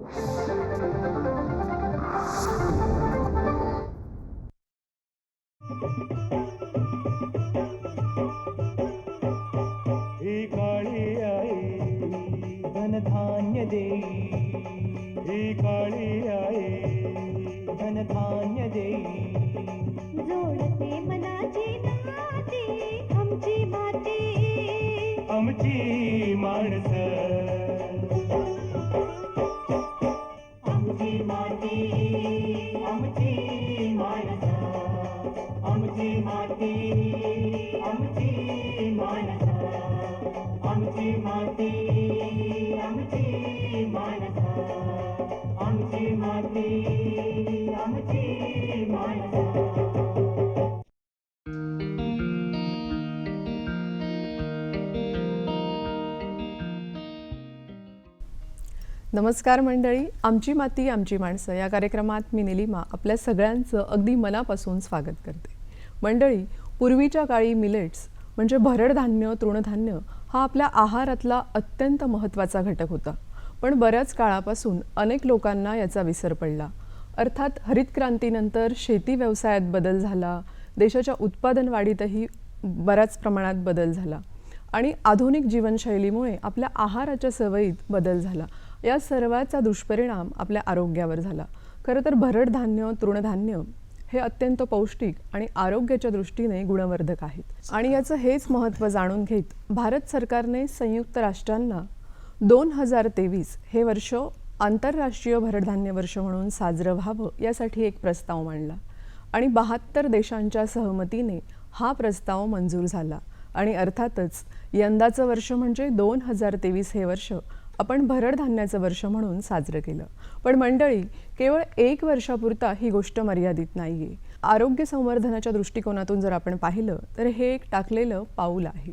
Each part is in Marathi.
Thank you. मानसा आमची माती आमची मानसा आमची माती आमची मानसा नमस्कार मंडळी आमची माती आमची माणसं. या कार्यक्रमात मी निलिमा आपल्या सगळ्यांचं अगदी मनापासून स्वागत करते. मंडळी पूर्वीच्या काळी मिलेट्स म्हणजे भरडधान्य तृणधान्य हा आपल्या आहारातला अत्यंत महत्त्वाचा घटक होता. पण बऱ्याच काळापासून अनेक लोकांना याचा विसर पडला. अर्थात हरित क्रांतीनंतर शेती व्यवसायात बदल झाला देशाच्या उत्पादन वाढीतही बऱ्याच प्रमाणात बदल झाला आणि आधुनिक जीवनशैलीमुळे आपल्या आहाराच्या सवयीत बदल झाला. या सर्वाचा दुष्परिणाम आपल्या आरोग्यावर झाला. खरं तर भरडधान्य तृणधान्य हे अत्यंत पौष्टिक आणि आरोग्याच्या दृष्टीने गुणवर्धक आहेत. आणि याचं हेच महत्त्व जाणून घेत भारत सरकारने संयुक्त राष्ट्रांना दोन हजार तेवीस हे वर्ष आंतरराष्ट्रीय भरडधान्य वर्ष म्हणून साजरं व्हावं यासाठी एक प्रस्ताव मांडला आणि बहात्तर देशांच्या सहमतीने हा प्रस्ताव मंजूर झाला. आणि अर्थातच यंदाचं वर्ष म्हणजे दोन हजार तेवीस हे वर्ष आपण भरड धान्याचं वर्ष म्हणून साजरं केलं. पण मंडळी केवळ एक वर्षापुरता ही गोष्ट मर्यादित नाही आहे आरोग्य संवर्धनाच्या दृष्टिकोनातून जर आपण पाहिलं तर हे एक टाकलेलं पाऊल आहे.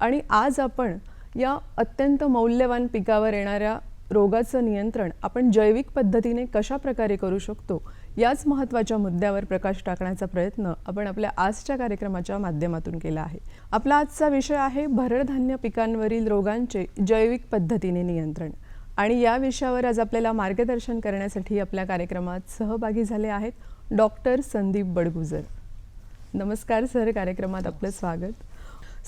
आणि आज आपण या अत्यंत मौल्यवान पिकावर येणाऱ्या रोगाचं नियंत्रण आपण जैविक पद्धतीने कशा प्रकारे करू शकतो याच महत्त्वाच्या मुद्द्यावर प्रकाश टाकण्याचा प्रयत्न आपण आपल्या आजच्या कार्यक्रमाच्या माध्यमातून केला आहे. आपला आजचा विषय आहे भरडधान्य पिकांवरील रोगांचे जैविक पद्धतीने नियंत्रण. आणि या विषयावर आज आपल्याला मार्गदर्शन करण्यासाठी आपल्या कार्यक्रमात सहभागी झाले आहेत डॉक्टर संदीप बडगुजर. नमस्कार सर कार्यक्रमात आपलं स्वागत.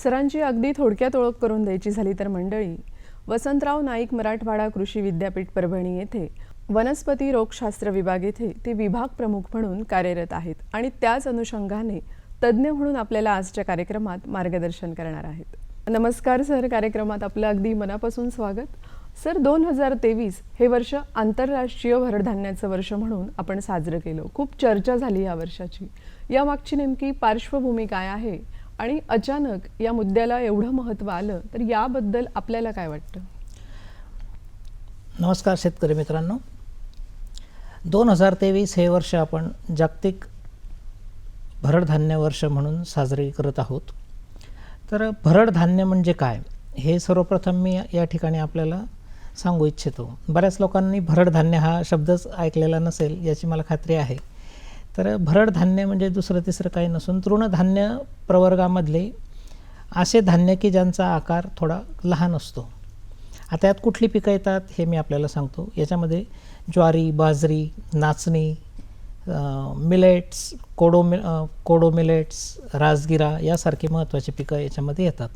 सरांची अगदी थोडक्यात ओळख करून द्यायची झाली तर मंडळी वसंतराव नाईक मराठवाडा कृषी विद्यापीठ परभणी येथे वनस्पती रोगशास्त्र विभाग येथे ते विभाग प्रमुख म्हणून कार्यरत आहेत आणि त्याच अनुषंगाने तज्ज्ञ म्हणून आपल्याला आजच्या कार्यक्रमात मार्गदर्शन करणार आहेत. नमस्कार सर कार्यक्रमात आपलं अगदी मनापासून स्वागत. सर दोन हजार तेवीस हे वर्ष आंतरराष्ट्रीय भरडधान्याचं वर्ष म्हणून आपण साजरं केलं. खूप चर्चा झाली या वर्षाची. यामागची नेमकी पार्श्वभूमी काय आहे आणि अचानक या मुद्द्याला एवढं महत्त्व आलं तर याबद्दल आपल्याला काय वाटतं? नमस्कार शेतकरी मित्रांनो. दोन हजार तेवीस हे वर्ष आपण जागतिक भरडधान्य वर्ष म्हणून साजरे करत आहोत. तर भरडधान्य म्हणजे काय? हे सर्वप्रथम मी या ठिकाणी आपल्याला सांगू इच्छितो. बऱ्याच लोकांनी भरडधान्य हा शब्दच ऐकलेला नसेल याची मला खात्री आहे. तर भरडधान्य म्हणजे दुसरं तिसरं काही नसून तृणधान्य प्रवर्गामधले असे धान्य की ज्यांचा आकार थोडा लहान असतो. आता यात कुठली पिकं येतात हे मी आपल्याला सांगतो. याच्यामध्ये ज्वारी बाजरी नाचणी मिलेट्स कोडो मि कोडो मिलेट्स राजगिरा यासारखी महत्त्वाची पिकं याच्यामध्ये येतात.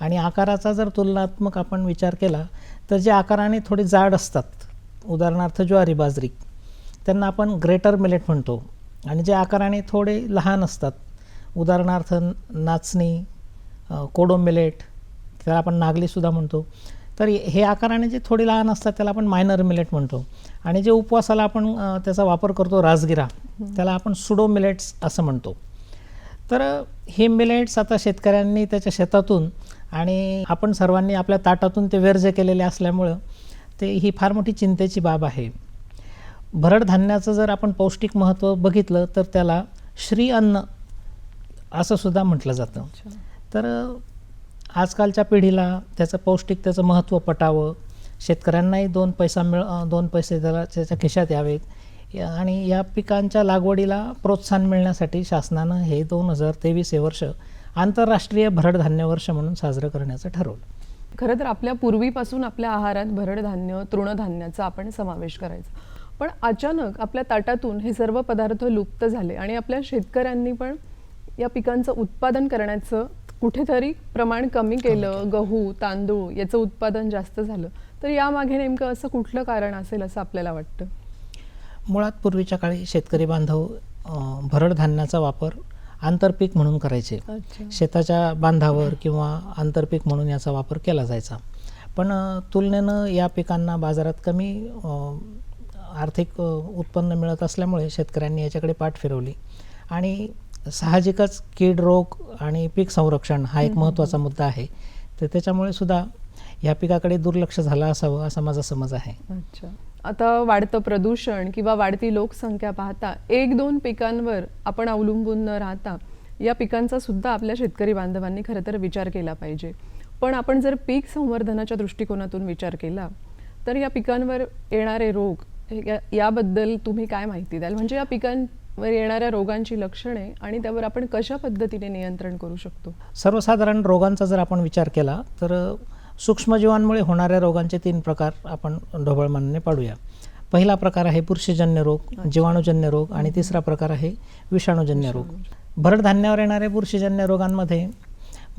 आणि आकाराचा जर तुलनात्मक आपण विचार केला तर जे आकाराने थोडे जाड असतात उदाहरणार्थ ज्वारी बाजरी त्यांना आपण ग्रेटर मिलेट म्हणतो. आणि जे आकाराने थोडे लहान असतात उदाहरणार्थ नाचणी कोडो मिलेट त्याला आपण नागलीसुद्धा म्हणतो. तर हे आकाराने जे थोडे लहान असतात त्याला आपण मायनर मिलेट म्हणतो. आणि जे उपवासाला आपण त्याचा वापर करतो राजगिरा त्याला आपण सुडो मिलेट्स असं म्हणतो. तर हे मिलेट्स आता शेतकऱ्यांनी त्याच्या शेतातून आणि आपण सर्वांनी आपल्या ताटातून ते वर्ज्य केलेले असल्यामुळं ते ही फार मोठी चिंतेची बाब आहे. भरडधान्याचं जर आपण पौष्टिक महत्त्व बघितलं तर त्याला श्री अन्न असं सुद्धा म्हटलं जातं. तर आजकालच्या पिढीला त्याचं पौष्टिकतेचं महत्त्व पटावं शेतकऱ्यांनाही दोन पैसा मिळ दोन पैसे त्याला त्याच्या खिशात यावेत. आणि या पिकांच्या लागवडीला प्रोत्साहन मिळण्यासाठी शासनानं हे दोन हजार तेवीस हे वर्ष आंतरराष्ट्रीय भरडधान्य वर्ष म्हणून साजरं करण्याचं ठरवलं. खरं तर आपल्या पूर्वीपासून आपल्या आहारात भरड धान्य तृणधान्याचा आपण समावेश करायचा. पण अचानक आपल्या ताटातून हे सर्व पदार्थ लुप्त झाले आणि आपल्या शेतकऱ्यांनी पण या पिकांचं उत्पादन करण्याचं कुठेतरी प्रमाण कमी केलं. गहू तांदूळ याचं उत्पादन जास्त झालं. तर यामागे नेमकं असं कुठलं कारण असेल असं आपल्याला वाटतं? मुळात पूर्वीच्या काळी शेतकरी बांधव भरड धान्याचा वापर आंतरपीक म्हणून करायचे. शेताच्या बांधावर किंवा आंतरपीक म्हणून याचा वापर केला जायचा. पण तुलनेनं या पिकांना बाजारात कमी आर्थिक उत्पन्न मिळत असल्यामुळे शेतकऱ्यांनी याच्याकडे पाठ फिरवली. आणि साहजिकच कीड रोग आणि पीक संरक्षण हा एक महत्त्वाचा मुद्दा आहे. तर त्याच्यामुळे सुद्धा ह्या पिकाकडे दुर्लक्ष झालं असावं असा माझा समज आहे. अच्छा. आता वाढतं प्रदूषण किंवा वाढती लोकसंख्या पाहता एक दोन पिकांवर आपण अवलंबून न राहता या पिकांचा सुद्धा आपल्या शेतकरी बांधवांनी खरं तर विचार केला पाहिजे. पण आपण जर पीक संवर्धनाच्या दृष्टिकोनातून विचार केला तर या पिकांवर येणारे रोग याबद्दल तुम्ही काय माहिती द्याल? म्हणजे या पिकां पिकांवर येणाऱ्या रोगांची लक्षणे आणि त्यावर आपण कशा पद्धतीने नियंत्रण करू शकतो? सर्वसाधारण रोगांचा जर आपण विचार केला तर सूक्ष्मजीवांमुळे होणाऱ्या रोगांचे तीन प्रकार आपण ढोबळमानाने पाडूया. पहिला प्रकार आहे बुरशीजन्य रोग जीवाणूजन्य रोग आणि तिसरा प्रकार आहे विषाणूजन्य रोग. भरडधान्यावर येणाऱ्या बुरशीजन्य रोगांमध्ये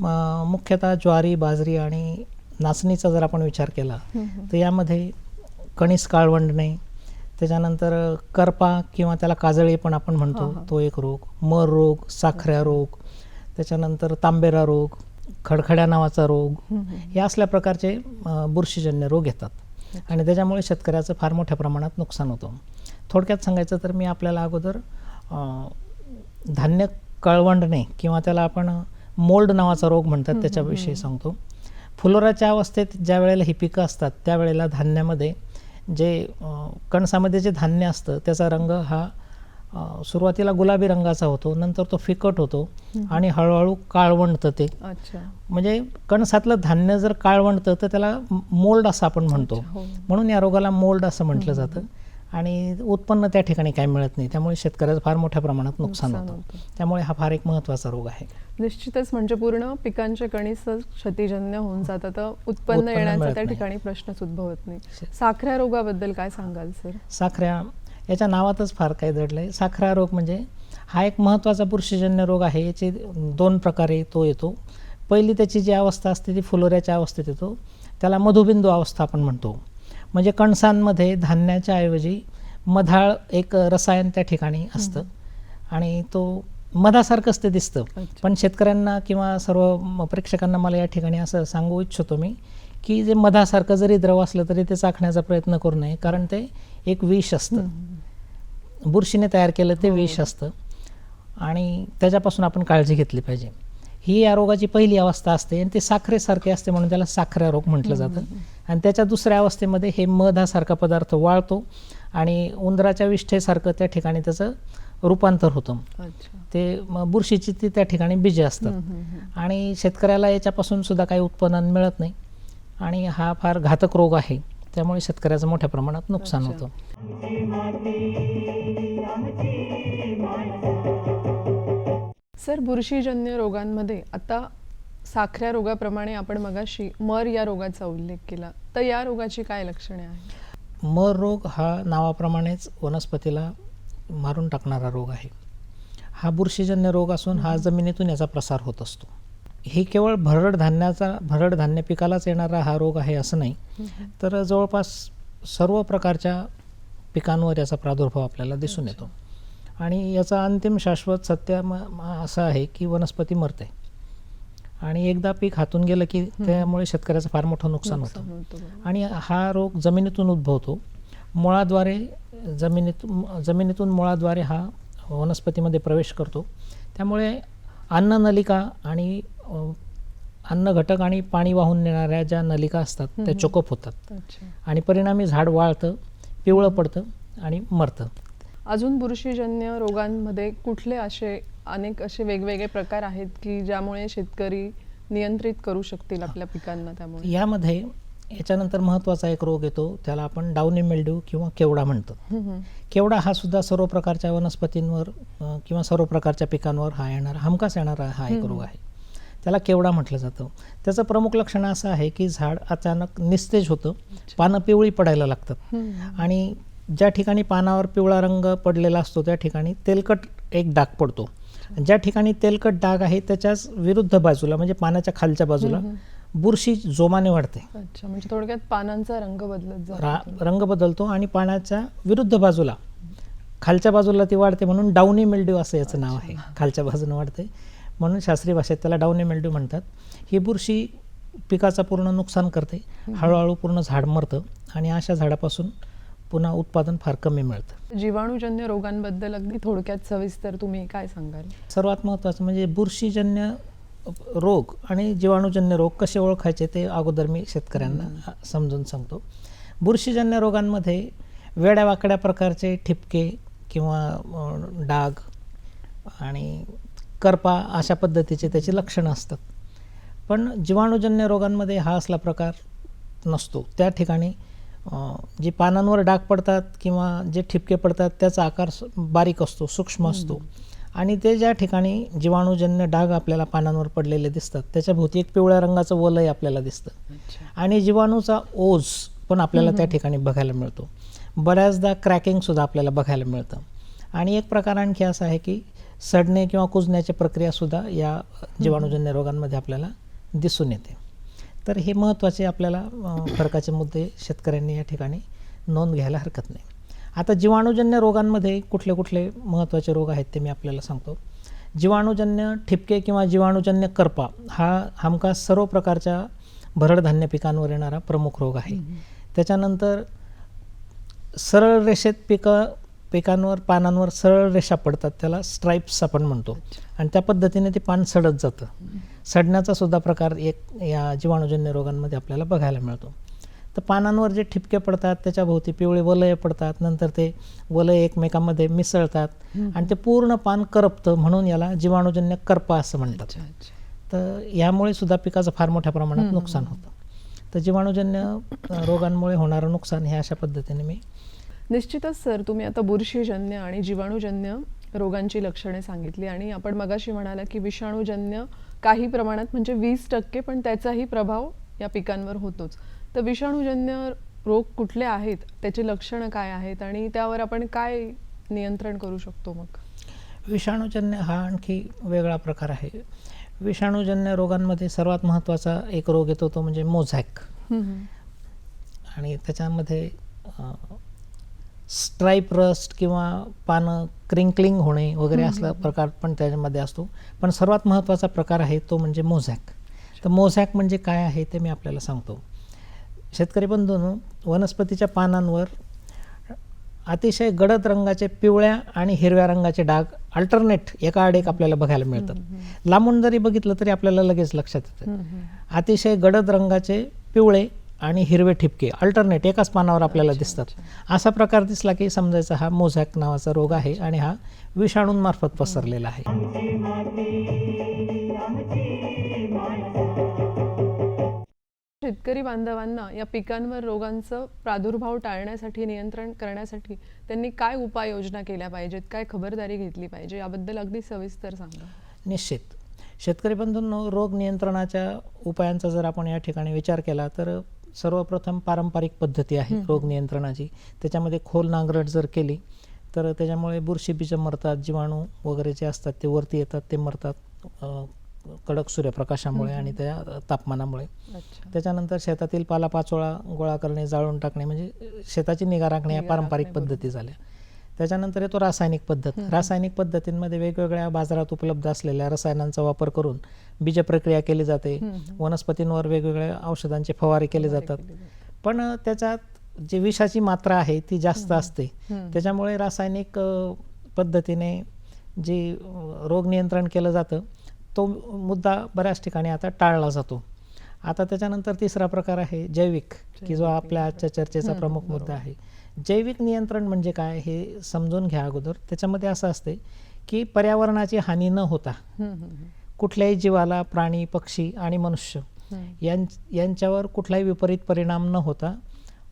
मुख्यतः ज्वारी बाजरी आणि नाचणीचा जर आपण विचार केला तर यामध्ये कणीस काळवंडणे त्याच्यानंतर करपा किंवा त्याला काजळी पण आपण म्हणतो. तो एक रोग. मर रोग साखऱ्या रोग त्याच्यानंतर तांबेरा रोग खडखड्या नावाचा रोग हे असल्या प्रकारचे बुरशीजन्य रोग येतात. आणि त्याच्यामुळे शेतकऱ्याचं फार मोठ्या प्रमाणात नुकसान होतं. थोडक्यात सांगायचं तर मी आपल्याला अगोदर धान्य कळवंडणे किंवा त्याला आपण मोल्ड नावाचा रोग म्हणतात त्याच्याविषयी सांगतो. फुलोराच्या अवस्थेत ज्या वेळेला ही पिकं असतात त्यावेळेला धान्यामध्ये जे कणसामध्ये जे धान्य असतं त्याचा रंग हा सुरुवातीला गुलाबी रंगाचा होतो नंतर तो फिकट होतो आणि हळूहळू काळवंडतं ते. अच्छा. म्हणजे कणसातलं धान्य जर काळवंडतं तर त्याला मोल्ड असं आपण म्हणतो. हो. म्हणून या रोगाला मोल्ड असं म्हटलं जातं. आणि उत्पन्न त्या ठिकाणी काय मिळत नाही. त्यामुळे शेतकऱ्याचं फार मोठ्या प्रमाणात नुकसान होतं. त्यामुळे हा फार एक महत्त्वाचा रोग आहे. निश्चितच म्हणजे पूर्ण पिकांचे कणीस क्षतिजन्य होऊन जातात तर उत्पन्न येण्याचा त्या. ठिकाणी प्रश्नच उद्भवत नाही. साखऱ्या रोगाबद्दल काय सांगाल सर? साखऱ्या याच्या नावातच फार काही दडलं आहे साखरा रोग म्हणजे हा एक महत्त्वाचा बुरशीजन्य रोग आहे. याचे दोन प्रकारे तो येतो. पहिली त्याची जी अवस्था असते ती फुलोऱ्याच्या अवस्थेत येतो. त्याला मधुबिंदू अवस्था आपण म्हणतो. म्हणजे कणसांमध्ये धान्याच्या ऐवजी मधाळ एक रसायन त्या ठिकाणी असतं. आणि तो मधासारखंच ते दिसतं. पण शेतकऱ्यांना किंवा सर्व प्रेक्षकांना मला या ठिकाणी असं सांगू इच्छितो मी की जे मधासारखं जरी द्रव असलं तरी ते चाखण्याचा प्रयत्न करू नये कारण ते एक विष असतं. बुरशीने तयार केलं ते विष असतं. आणि त्याच्यापासून आपण काळजी घेतली पाहिजे. ही या रोगाची पहिली अवस्था असते आणि ते साखरेसारखे असते म्हणून त्याला साखऱ्या रोग म्हटलं जातं. आणि त्याच्या दुसऱ्या अवस्थेमध्ये हे मध हा सारखा पदार्थ वाळतो आणि उंदराच्या विष्ठेसारखं त्या ठिकाणी त्याचं रूपांतर होतं. अच्छा. ते बुरशीची ती त्या ठिकाणी बीजे असतात. आणि शेतकऱ्याला याच्यापासून सुद्धा काही उत्पन्न मिळत नाही. आणि हा फार घातक रोग आहे. त्यामुळे शेतकऱ्याचं मोठ्या प्रमाणात नुकसान. होतं. सर बुरशीजन्य रोगांमध्ये आता साखऱ्या रोगाप्रमाणे आपण मगाशी मर या रोगाचा उल्लेख केला. तर या रोगाची काय लक्षणे आहेत? मर रोग हा नावाप्रमाणेच वनस्पतीला मारून टाकणारा रोग आहे. हा बुरशीजन्य रोग असून हा जमिनीतून याचा प्रसार होत असतो. हे केवळ भरड धान्याचा भरड धान्य पिकालाच येणारा हा रोग आहे असं नाही. तर जवळपास सर्व प्रकारच्या पिकांवर याचा प्रादुर्भाव आपल्याला दिसून येतो. आणि याचा अंतिम शाश्वत सत्य असं आहे की वनस्पती मरते. आणि एकदा पीक हातून गेलं की त्यामुळे शेतकऱ्याचं फार मोठं नुकसान होतं. आणि हा रोग जमिनीतून उद्भवतो. मुळाद्वारे जमिनीतून जमिनीतून मुळाद्वारे हा वनस्पतीमध्ये प्रवेश करतो. त्यामुळे अन्ननलिका आणि अ, अन्न घटक आणि पाणी वाहून नेणाऱ्या ज्या नलिका असतात त्या चोकप होतात. आणि परिणामी झाड वाळतं पिवळं पडतं आणि मरतं. अजून बुरशीजन्य रोगांमध्ये कुठले असे अनेक असे वेगवेगळे प्रकार आहेत की ज्यामुळे शेतकरी नियंत्रित करू शकतील आपल्या पिकांना त्यामुळे? यामध्ये याच्यानंतर महत्त्वाचा एक रोग येतो त्याला आपण डाउनी मेल्ड्यू किंवा केवडा म्हणतो. केवडा हा सुद्धा सर्व प्रकारच्या वनस्पतींवर किंवा सर्व प्रकारच्या पिकांवर हा येणारा हमखास येणारा हा एक रोग आहे. त्याला केवडा म्हटलं जातं. त्याचं प्रमुख लक्षण असं आहे की झाड अचानक निस्तेज होतं पानं पिवळी पडायला लागतात. आणि ज्या ठिकाणी पानावर पिवळा रंग पडलेला असतो त्या ठिकाणी तेलकट एक डाग पडतो. ज्या ठिकाणी तेलकट डाग आहे त्याच्याच विरुद्ध बाजूला म्हणजे पानाच्या खालच्या बाजूला बुरशी जोमाने वाढते. अच्छा म्हणजे थोडक्यात पानांचा रंग बदलत रंग बदलतो आणि पाण्याच्या विरुद्ध बाजूला खालच्या बाजूला ती वाढते म्हणून डाऊनी मिल्ड्यू असं याचं नाव आहे. खालच्या बाजूने वाढते म्हणून शास्त्रीय भाषेत त्याला डाऊनी मिल्ड्यू म्हणतात. ही बुरशी पिकाचं पूर्ण नुकसान करते. हळूहळू पूर्ण झाड मरतं आणि अशा झाडापासून पुन्हा उत्पादन फार कमी मिळतं. जीवाणूजन्य रोगांबद्दल अगदी थोडक्यात सविस्तर तुम्ही काय सांगाल? सर्वात महत्त्वाचं म्हणजे बुरशीजन्य रोग आणि जीवाणूजन्य रोग कसे ओळखायचे ते अगोदर मी शेतकऱ्यांना समजून सांगतो. बुरशीजन्य रोगांमध्ये वेड्यावाकड्या प्रकारचे ठिपके किंवा डाग आणि करपा अशा पद्धतीचे त्याची लक्षणं असतात. पण जीवाणूजन्य रोगांमध्ये हा असला प्रकार नसतो. त्या ठिकाणी जे पानांवर डाग पडतात किंवा जे ठिपके पडतात त्याचा आकार बारीक असतो सूक्ष्म असतो. आणि ते ज्या ठिकाणी जीवाणूजन्य डाग आपल्याला पानांवर पडलेले दिसतात त्याच्या भोवती एक पिवळ्या रंगाचं वलय आपल्याला दिसतं. आणि जीवाणूचा ओझ पण आपल्याला त्या ठिकाणी बघायला मिळतो. बऱ्याचदा क्रॅकिंगसुद्धा आपल्याला बघायला मिळतं. आणि एक प्रकार आणखी असा आहे की सडणे किंवा कुजण्याची प्रक्रियासुद्धा या जीवाणूजन्य रोगांमध्ये आपल्याला दिसून येते. तर हे महत्त्वाचे आपल्याला फरकाचे मुद्दे शेतकऱ्यांनी या ठिकाणी नोंद घ्यायला हरकत नाही. आता जीवाणूजन्य रोगांमध्ये कुठले कुठले महत्त्वाचे रोग आहेत ते मी आपल्याला सांगतो. जीवाणूजन्य ठिपके किंवा जीवाणूजन्य करपा हा हमखास सर्व प्रकारच्या भरडधान्य पिकांवर येणारा प्रमुख रोग आहे. त्याच्यानंतर सरळ रेषेत पिकं पिकांवर पानांवर सरळ रेषा पडतात त्याला स्ट्राईप्स आपण म्हणतो. आणि त्या पद्धतीने ते पान सडत जातं. सडण्याचा सुद्धा प्रकार एक या जीवाणूजन्य रोगांमध्ये आपल्याला बघायला मिळतो. तर पानांवर जे ठिपके पडतात त्याच्या भोवती पिवळे वलय पडतात नंतर ते वलय एकमेकांमध्ये मिसळतात आणि ते पूर्ण पान करपतं म्हणून याला जीवाणूजन्य करपा असं म्हणतात. तर यामुळे सुद्धा पिकाचं फार मोठ्या प्रमाणात नुकसान होतं. तर जीवाणूजन्य रोगांमुळे होणारं नुकसान हे अशा पद्धतीने मी निश्चितच सर तुम्ही आता बुरशीजन्य आणि जीवाणूजन्य रोगांची लक्षणे सांगितली आणि आपण मगाशी म्हणाला की विषाणूजन्य काही प्रमाणात म्हणजे वीस टक्के पण त्याचाही प्रभाव या पिकांवर होतोच. तर विषाणूजन्य रोग कुठले आहेत? त्याची लक्षणं काय आहेत? आणि त्यावर आपण काय नियंत्रण करू शकतो मग? विषाणूजन्य हा आणखी वेगळा प्रकार आहे. विषाणूजन्य रोगांमध्ये सर्वात महत्त्वाचा एक रोग येतो तो म्हणजे मोझॅक. आणि त्याच्यामध्ये स्ट्राईप रस्ट किंवा पानं क्रिंकलिंग होणे वगैरे असला प्रकार पण त्याच्यामध्ये असतो. पण सर्वात महत्त्वाचा प्रकार आहे तो म्हणजे मोझॅक. तर मोझॅक म्हणजे काय आहे ते मी आपल्याला सांगतो. शेतकरी बंधूंनो वनस्पतीच्या पानांवर अतिशय गडद रंगाचे पिवळ्या आणि हिरव्या रंगाचे डाग अल्टरनेट एका आड एक आपल्याला बघायला मिळतात लांबून जरी बघितलं तरी आपल्याला लगेच लक्षात येतं. अतिशय गडद रंगाचे पिवळे आणि हिरवे ठिपके अल्टरनेट एकाच पानावर आपल्याला दिसतात. असा प्रकार दिसला की समजायचा हा मोझॅक नावाचा रोग आहे आणि हा विषाणूंमार्फत पसरलेला आहे. शेतकरी बांधवांना या पिकांवर रोगांचं प्रादुर्भाव टाळण्यासाठी नियंत्रण करण्यासाठी त्यांनी काय उपाययोजना केल्या पाहिजेत? काय खबरदारी घेतली पाहिजे? याबद्दल अगदी सविस्तर सांगा. निश्चित. शेतकरी बंधूंनो रोग नियंत्रणाच्या उपायांचा जर आपण या ठिकाणी विचार केला तर सर्वप्रथम पारंपरिक पद्धती आहे रोग नियंत्रणाची. त्याच्यामध्ये खोल नांगरट जर केली तर त्याच्यामुळे बुरशी बीजं मरतात जीवाणू वगैरे जे असतात ते वरती येतात ते मरतात कडक सूर्यप्रकाशामुळे आणि त्या तापमानामुळे. त्याच्यानंतर शेतातील पालापाचोळा गोळा करणे जाळून टाकणे म्हणजे शेताची निगा राखणे या पारंपरिक. पद्धती झाल्या. त्याच्यानंतर येतो रासायनिक पद्धत. रासायनिक पद्धतींमध्ये वेगवेगळ्या बाजारात उपलब्ध असलेल्या रसायनांचा वापर करून बीज प्रक्रिया केली जाते. वनस्पतींवर वेगवेगळ्या औषधांचे फवारे केले जातात. पण त्याच्यात जी विषाची मात्रा आहे ती जास्त असते. त्याच्यामुळे रासायनिक पद्धतीने जे रोग नियंत्रण केलं जातं तो मुद्दा बऱ्याच ठिकाणी आता टाळला जातो. आता त्याच्यानंतर तिसरा प्रकार आहे जैविक की जो आपल्या आजच्या चर्चेचा प्रमुख मुद्दा आहे. जैविक नियंत्रण म्हणजे काय हे समजून घ्या अगोदर. त्याच्यामध्ये असं असते की पर्यावरणाची हानी न होता. कुठल्याही जीवाला प्राणी पक्षी आणि मनुष्य यां यांच्यावर कुठलाही विपरीत परिणाम न होता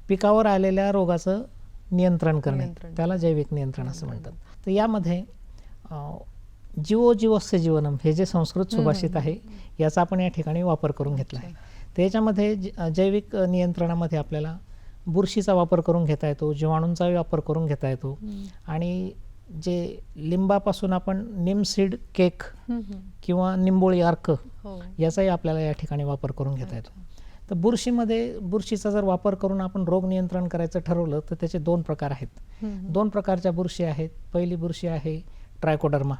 पिकावर आलेल्या रोगाचं नियंत्रण करणे. त्याला जैविक नियंत्रण असं म्हणतात. तर यामध्ये जीवो जीवस्य जीवनम हे जे संस्कृत सुभाषित आहे याचा आपण या ठिकाणी वापर करून घेतला आहे. तर याच्यामध्ये ज- जैविक नियंत्रणामध्ये आपल्याला बुरशीचा वापर करून घेता येतो जीवाणूंचा वापर करून घेता येतो आणि जे लिंबापासून आपण निमसीड केक किंवा निंबोळी अर्क हो. याचाही आपल्याला या ठिकाणी वापर करून घेता येतो. तर बुरशीमध्ये बुरशीचा जर वापर करून आपण रोग नियंत्रण करायचं ठरवलं तर त्याचे दोन प्रकार आहेत. दोन प्रकारच्या बुरशी आहेत. पहिली बुरशी आहे ट्रायकोडर्मा.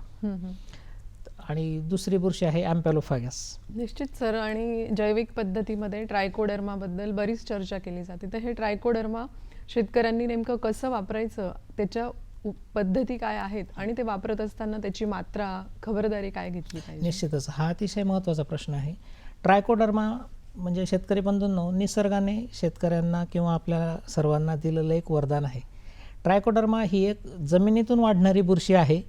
आणि दुसरी बुरशी आहे ॲम्पॅलोफागस निश्चित सर. आणि जैविक पद्धतीमध्ये ट्रायकोडर्माबद्दल बरीच चर्चा केली जाते. तर हे ट्रायकोडर्मा शेतकऱ्यांनी नेमकं कसं वापरायचं त्याच्या पद्धती काय आहेत आणि ते वापरत असताना त्याची मात्रा खबरदारी काय घेतली पाहिजे? निश्चितच. हा अतिशय महत्त्वाचा प्रश्न आहे. ट्रायकोडर्मा म्हणजे शेतकरी बंधूंनो निसर्गाने शेतकऱ्यांना किंवा आपल्या सर्वांना दिलेलं एक वरदान आहे. ट्रायकोडर्मा ही एक जमिनीतून वाढणारी बुरशी आहे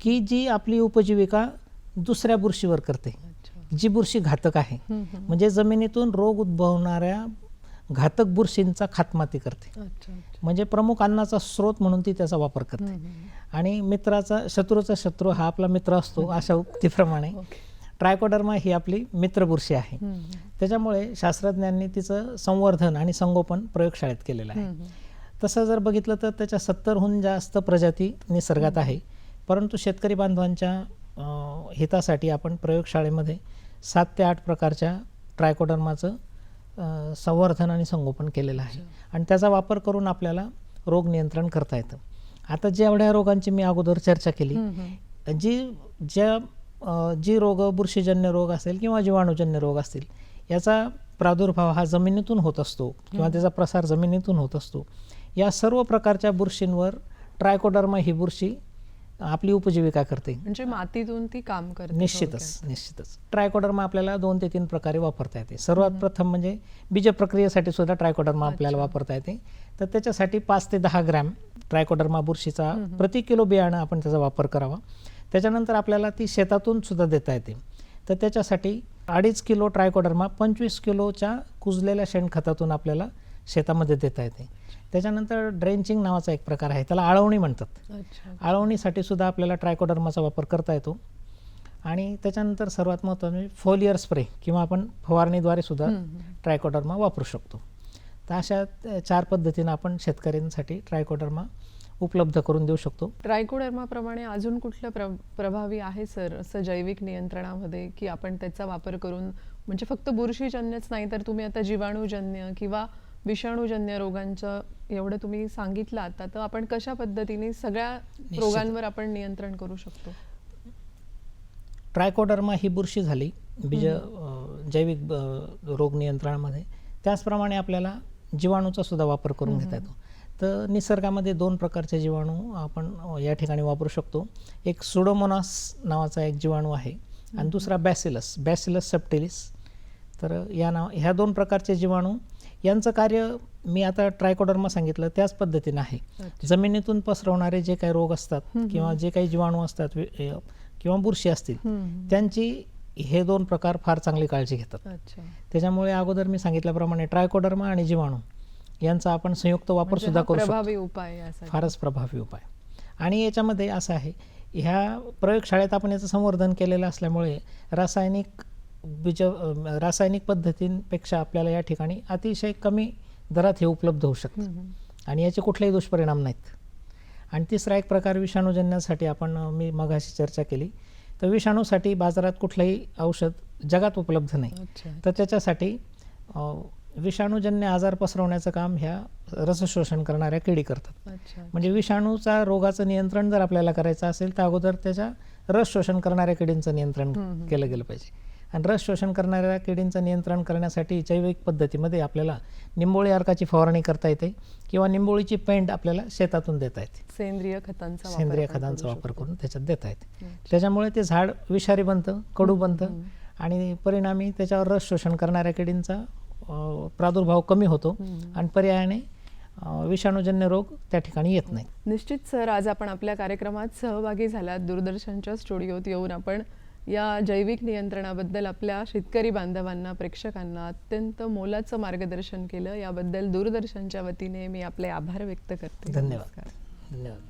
की जी आपली उपजीविका दुसऱ्या बुरशीवर करते. जी बुरशी घातक आहे. म्हणजे जमिनीतून रोग उद्भवणाऱ्या घातक बुरशींचा खात्मा ती करते म्हणजे प्रमुख अन्नाचा स्रोत म्हणून ती त्याचा वापर करते. आणि मित्राचा शत्रूचा शत्रू हा आपला मित्र असतो अशा उक्तीप्रमाणे ट्रायकोडर्मा ही आपली मित्र बुरशी आहे. त्याच्यामुळे शास्त्रज्ञांनी तिचं संवर्धन आणि संगोपन प्रयोगशाळेत केलेलं आहे. तसं जर बघितलं तर त्याच्या सत्तरहून जास्त प्रजाती निसर्गात आहे. परंतु शेतकरी बांधवांच्या हितासाठी आपण प्रयोगशाळेमध्ये सात ते आठ प्रकारच्या ट्रायकोडर्माचं संवर्धन आणि संगोपन केलेलं आहे. आणि त्याचा वापर करून आपल्याला रोग नियंत्रण करता येतं. आता जेवढ्या रोगांची मी अगोदर चर्चा केली जी ज्या जी रोग बुरशीजन्य रोग असेल किंवा जीवाणूजन्य रोग असतील याचा प्रादुर्भाव हा जमिनीतून होत असतो किंवा त्याचा प्रसार जमिनीतून होत असतो. या सर्व प्रकारच्या बुरशींवर ट्रायकोडर्मा ही बुरशी आपली उपजीविका करते. म्हणजे मातीतून ती काम करते निश्चितच निश्चितच. ट्रायकोडर्मा आपल्याला दोन ते तीन प्रकारे वापरता येते. सर्वात प्रथम म्हणजे बीज प्रक्रियेसाठी सुद्धा ट्रायकोडर्मा आपल्याला वापरता येते. तर त्याच्यासाठी पाच ते दहा ग्रॅम ट्रायकोडर्मा बुरशीचा प्रति किलो बियाणं आपण त्याचा वापर करावा. त्याच्यानंतर आपल्याला ती शेतातून सुद्धा देता येते. तर त्याच्यासाठी अडीच किलो ट्रायकोडर्मा पंचवीस किलोच्या कुजलेल्या शेणखतातून आपल्याला शेतामध्ये देता येते. त्याच्यानंतर ड्रेंचिंग नावाचा एक प्रकार आहे त्याला आळवणी म्हणतात. आळवणीसाठी सुद्धा आपल्याला ट्रायकोडर्माचा वापर करता येतो. आणि त्याच्यानंतर सर्वात महत्त्वाचं म्हणजे फोलियर स्प्रे किंवा आपण फवारणीद्वारे सुद्धा ट्रायकोडर्मा वापरू शकतो. तर अशा चार पद्धतीनं आपण शेतकऱ्यांसाठी ट्रायकोडर्मा उपलब्ध करून देऊ शकतो. ट्रायकोडर्माप्रमाणे अजून कुठलं प्र प्रभावी आहे सर असं जैविक नियंत्रणामध्ये की आपण त्याचा वापर करून म्हणजे फक्त बुरशीजन्यच नाही तर तुम्ही आता जीवाणूजन्य किंवा विषाणूजन्य रोगांचं एवढं तुम्ही सांगितलं आता तर आपण कशा पद्धतीने सगळ्या रोगांवर आपण नियंत्रण करू शकतो? ट्रायकोडर्मा ही बुरशी झाली बीज जैविक रोग नियंत्रणामध्ये. त्याचप्रमाणे आपल्याला जीवाणूचा सुद्धा वापर करून घेता येतो. तर निसर्गामध्ये दोन प्रकारचे जीवाणू आपण या ठिकाणी वापरू शकतो. एक सुडोमोनास नावाचा एक जीवाणू आहे आणि दुसरा बॅसिलस बॅसिलस सबटिलिस तर या नाव ह्या दोन प्रकारचे जीवाणू यांचं कार्य मी आता ट्रायकोडर्मा सांगितलं त्याच पद्धतीनं आहे. जमिनीतून पसरवणारे जे काही रोग असतात किंवा जे काही जीवाणू असतात किंवा बुरशी असतील त्यांची हे दोन प्रकार फार चांगली काळजी घेतात. त्याच्यामुळे अगोदर मी सांगितल्याप्रमाणे ट्रायकोडर्मा आणि जीवाणू यांचा आपण संयुक्त वापर म्हणजे सुद्धा करू शकतो. प्रभावी उपाय यासाठी. फारच प्रभावी उपाय. आणि याच्यामध्ये असं आहे ह्या प्रयोगशाळेत आपण याचं संवर्धन केलेलं असल्यामुळे रासायनिक बीज रासायनिक पद्धतींपेक्षा आपल्याला या ठिकाणी अतिशय कमी दरात हे उपलब्ध होऊ शकतं. आणि याचे कुठलेही दुष्परिणाम नाहीत. आणि तिसरा एक प्रकार विषाणूजन्यासाठी आपण मी मगाशी चर्चा केली. तर विषाणूसाठी बाजारात कुठलंही औषध जगात उपलब्ध नाही. तर त्याच्यासाठी विषाणूजन्य आजार पसरवण्याचं काम ह्या रसशोषण करणाऱ्या किडी करतात. म्हणजे विषाणूचा रोगाचं नियंत्रण जर आपल्याला करायचं असेल तर अगोदर त्याच्या रस शोषण करणाऱ्या किडींचं नियंत्रण केलं गेलं पाहिजे. आणि रस शोषण करणाऱ्या किडींचं नियंत्रण करण्यासाठी जैविक पद्धतीमध्ये आपल्याला निंबोळी अर्काची फवारणी करता येते किंवा निंबोळीची पेंड आपल्याला शेतातून देता येते. सेंद्रिय खतांचा वापर सेंद्रिय खतांचा वापर. करून त्याच्यात देता येते. त्याच्यामुळे ते झाड विषारी बनतं कडू बनतं आणि परिणामी त्याच्यावर रस शोषण करणाऱ्या किडींचा प्रादुर्भाव कमी होतो आणि पर्यायाने विषाणूजन्य रोग त्या ठिकाणी येत नाही. निश्चित सर आज आपण आपल्या कार्यक्रमात सहभागी झालात. दूरदर्शनच्या स्टुडिओत येऊन आपण या जैविक नियंत्रणाबद्दल आपल्या शेतकरी बांधवांना प्रेक्षकांना अत्यंत मोलाचं मार्गदर्शन केलं. याबद्दल दूरदर्शनच्या वतीने मी आपले आभार व्यक्त करते. धन्यवाद. धन्यवाद.